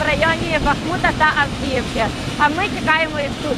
в районі Бахмута та Авдіївки. А ми чекаємо і тут.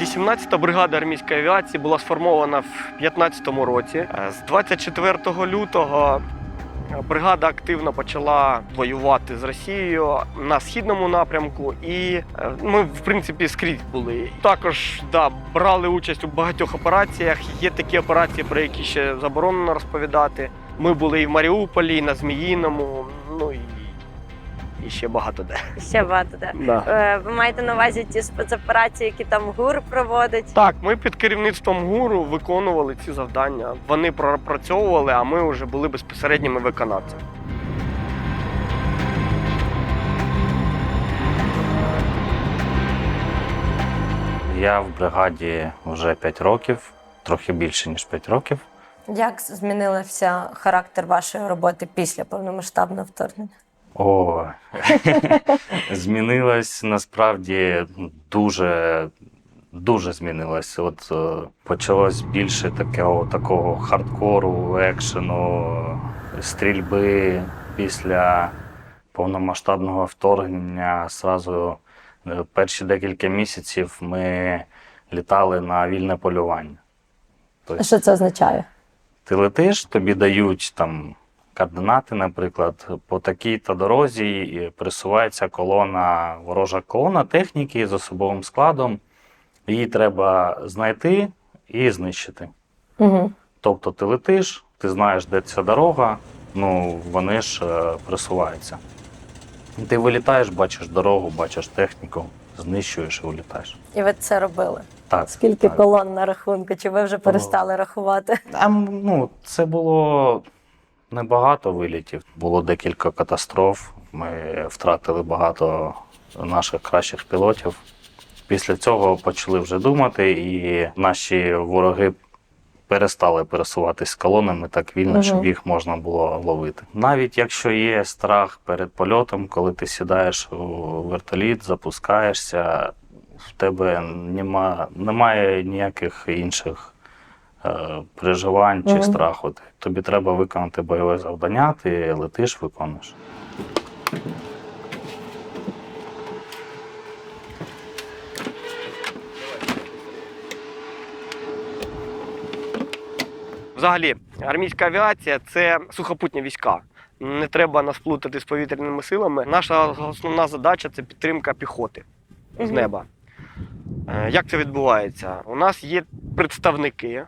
18-та бригада армійської авіації була сформована в 15-му році. З 24 лютого бригада активно почала воювати з Росією на східному напрямку, і е, ми, в принципі, скрізь були. Також да, брали участь у багатьох операціях. Є такі операції, про які ще заборонено розповідати. Ми були і в Маріуполі, і на Зміїному, ну і, і ще багато де. Ще багато де. Да. Е, Ви маєте на увазі ті спецоперації, які там ГУР проводить? Так, ми під керівництвом гуру виконували ці завдання. Вони пропрацьовували, а ми вже були безпосередніми виконавцями. Я в бригаді вже 5 років, трохи більше ніж 5 років. Як змінився характер вашої роботи після повномасштабного вторгнення? О, змінилось насправді дуже, дуже змінилось. От е, почалось більше такого, такого хардкору, екшену, стрільби після повномасштабного вторгнення. Сразу е, перші декілька місяців ми літали на вільне полювання. Тобто Що це означає? ти летиш, тобі дають там координати, наприклад, по такій-то дорозі присувається колона, ворожа колона техніки з особовим складом. Її треба знайти і знищити. Угу. Тобто ти летиш, ти знаєш, де ця дорога, ну вони ж е, присуваються. Ти вилітаєш, бачиш дорогу, бачиш техніку, знищуєш і вилітаєш. І ви це робили? Так, Скільки так. колон на рахунку? Чи ви вже перестали рахувати? А, ну, це було небагато вилітів. Було декілька катастроф. Ми втратили багато наших кращих пілотів. Після цього почали вже думати, і наші вороги перестали пересуватись колонами так вільно, Мгм. щоб їх можна було ловити. Навіть якщо є страх перед польотом, коли ти сідаєш у вертоліт, запускаєшся, в тебе нема, немає ніяких інших переживань чи Мгм. страху. Тобі треба виконати бойове завдання, ти летиш, виконуєш. Взагалі, армійська авіація це сухопутні війська. Не треба нас плутати з повітряними силами. Наша основна задача це підтримка піхоти з неба. Е, Як це відбувається? У нас є представники,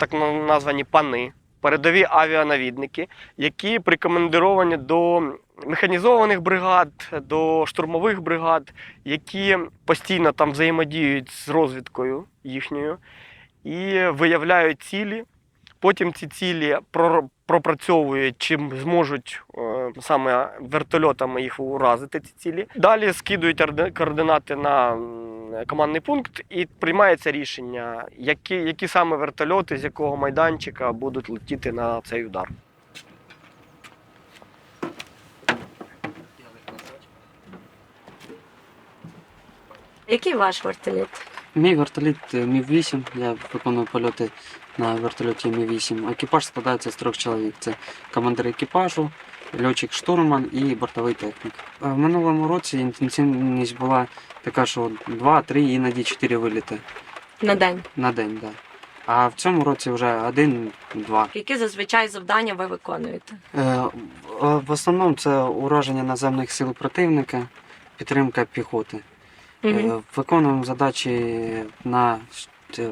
так, названі пани, передові авіанавідники, які прикомандировані до механізованих бригад, до штурмових бригад, які постійно там взаємодіють з розвідкою їхньою і виявляють цілі. Потім ці цілі пропрацьовують, чим зможуть е, саме вертольотами їх уразити ці цілі. Далі скидують орди- координати на командний пункт і приймається рішення, які, які саме вертольоти з якого майданчика будуть летіти на цей удар. Який ваш вертоліт? Мій вертоліт е, Мі-8, я виконую польоти на вертольоті Мі-8. Екіпаж складається з трьох чоловік. Це командир екіпажу, льотчик штурман і бортовий технік. Е, В минулому році інтенсивність була така, що 2, 3, іноді 4 виліти На день. на день. Да. А в цьому році вже один-два. Які зазвичай завдання ви виконуєте? Е, в- основному це ураження наземних сил противника, підтримка піхоти. Е, Виконуємо задачі на, е,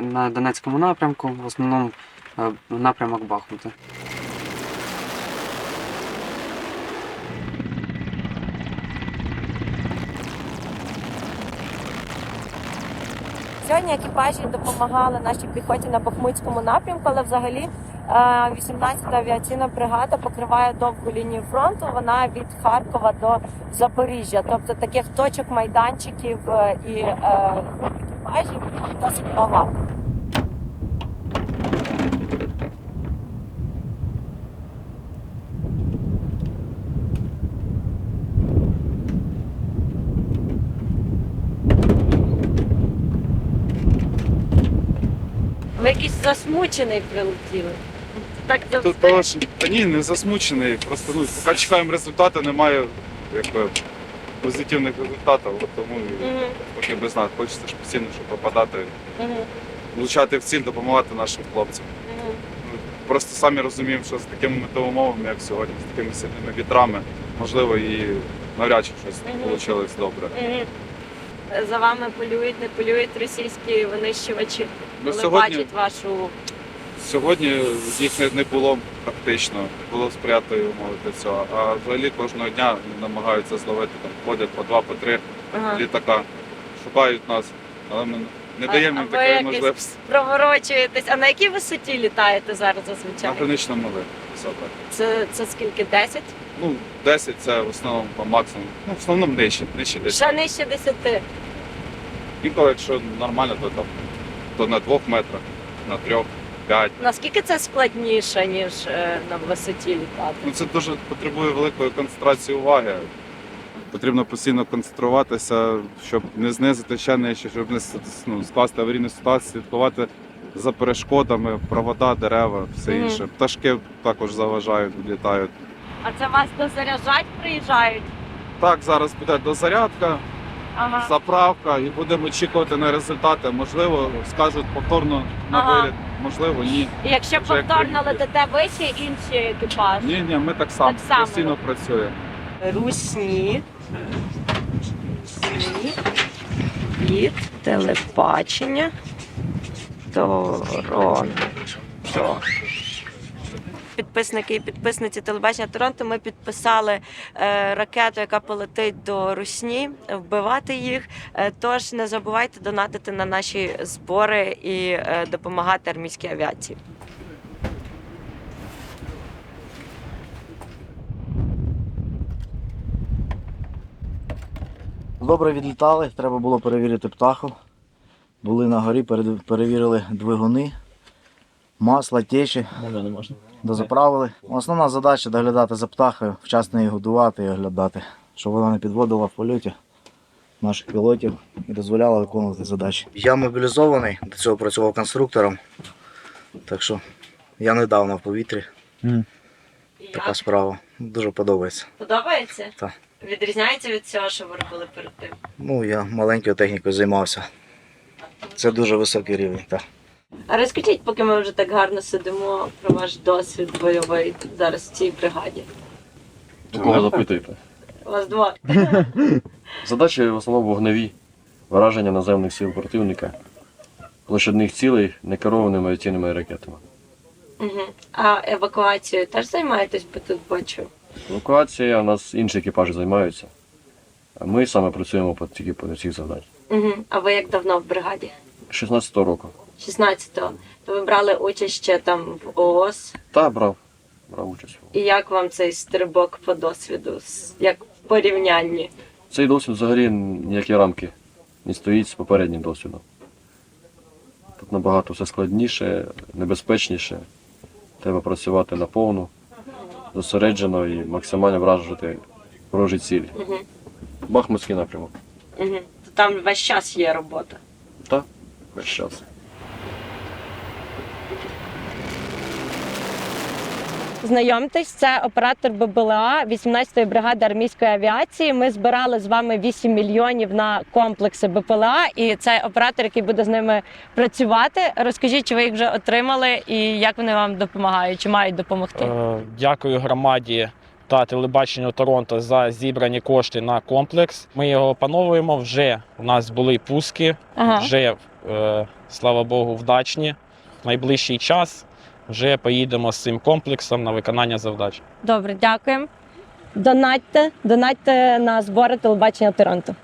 на Донецькому напрямку, в основному е, напрямок Бахмута. Сьогодні екіпажі допомагали нашій піхоті на Бахмутському напрямку, але взагалі е, 18-та авіаційна бригада покриває довгу лінію фронту. Вона від Харкова до Запоріжжя. Тобто таких точок майданчиків е, і е, екіпажів досить багато. Ви якийсь засмучений прилетіли. Так Тут завжди. того, що та ні, не засмучений. Просто ну, поки чекаємо результати, немає якби, позитивних результатів. От тому і Мгм, поки без нас. Хочеться ж постійно щоб попадати, мгм, влучати в ціль, допомагати нашим хлопцям. мгм. Ну, Просто самі розуміємо, що з такими метеоумовами, як сьогодні, з такими сильними вітрами, можливо, і навряд чи щось Мгм. вийшло добре. Мгм. За вами полюють, не полюють російські винищувачі, Коли сьогодні, бачать вашу. сьогодні їх не, не було практично, було сприятливі умови для цього. А взагалі кожного дня намагаються зловити там, ходять по два, по три Ага. літака, шукають нас, але ми не А- даємо а їм ви такої якось- можливості. Проворочуєтесь. А на якій висоті літаєте зараз На зазвичай? мали високо. Це, це скільки? 10? Ну, 10 це в основному по максимуму. Ну, в основному нижче, нижче десь. Ще нижче 10. Інколи, якщо нормально, то там то на двох метрах, на трьох, п'ять. Наскільки це складніше, ніж е, на висоті літати? Ну це дуже потребує великої концентрації уваги. Потрібно постійно концентруватися, щоб не знизити ще нижче, щоб не ну, скласти аварійну ситуацію, слідкувати за перешкодами, провода, дерева, все Мгм. інше. Пташки також заважають, літають. А це вас дозаряджать приїжджають? Так, зараз буде дозарядка, Ага. заправка, і будемо очікувати на результати. Можливо, скажуть повторно на Ага. виліт, можливо, ні. І якщо Вже як повторно приїдете. летите ви чи інший екіпаж? Ні, ні, ми так само, Так само. постійно працюємо. Русні. Русні. Від телебачення. Торонто. Підписники і підписниці телебачення Торонто. Ми підписали е, ракету, яка полетить до Русні, вбивати їх. Е, тож не забувайте донатити на наші збори і е, допомагати армійській авіації. Добре відлітали, треба було перевірити птаху. Були на горі, перевірили двигуни, масло, течі, дозаправили. Основна задача доглядати за птахою, вчасно її годувати і оглядати, щоб вона не підводила в польоті наших пілотів і дозволяла виконувати задачі. Я мобілізований, до цього працював конструктором, так що я недавно в повітрі. Така справа. Дуже подобається. Подобається? Так. Відрізняється від цього, що ви робили перед тим. Ну, я маленькою технікою займався. Це дуже високий рівень. Так. А розкажіть, поки ми вже так гарно сидимо, про ваш досвід бойовий зараз в цій бригаді. У кого запитуєте? У вас два. Задачі в основному вогневі, враження наземних сил противника, площадних цілей некерованими авіаційними ракетами. Угу. А евакуацією теж займаєтесь, бо тут бачу. Евакуація у нас інші екіпажі займаються. А ми саме працюємо по, тільки по цих завдань. Угу. А ви як давно в бригаді? 16-го року. 16-го. То ви брали участь ще там в ООС. Та брав, брав участь. І як вам цей стрибок по досвіду? Як в порівнянні? Цей досвід взагалі ніякі рамки не стоїть з попереднім досвідом. Тут набагато все складніше, небезпечніше. Треба працювати наповну, зосереджено і максимально вражувати ворожі цілі. Угу. Бахмутський напрямок. Угу. То там весь час є робота. Так, весь час. Знайомтесь, це оператор ББЛА 18-ї бригади армійської авіації. Ми збирали з вами 8 мільйонів на комплекси БПЛА, і це оператор, який буде з ними працювати. Розкажіть, чи ви їх вже отримали, і як вони вам допомагають, чи мають допомогти? Е, Дякую громаді та телебаченню Торонто за зібрані кошти на комплекс. Ми його опановуємо. Вже у нас були пуски, Ага. вже е, слава Богу, вдачні. В найближчий час вже поїдемо з цим комплексом на виконання завдач. Добре, дякуємо. Донатьте, донатьте на збори телебачення Торонто.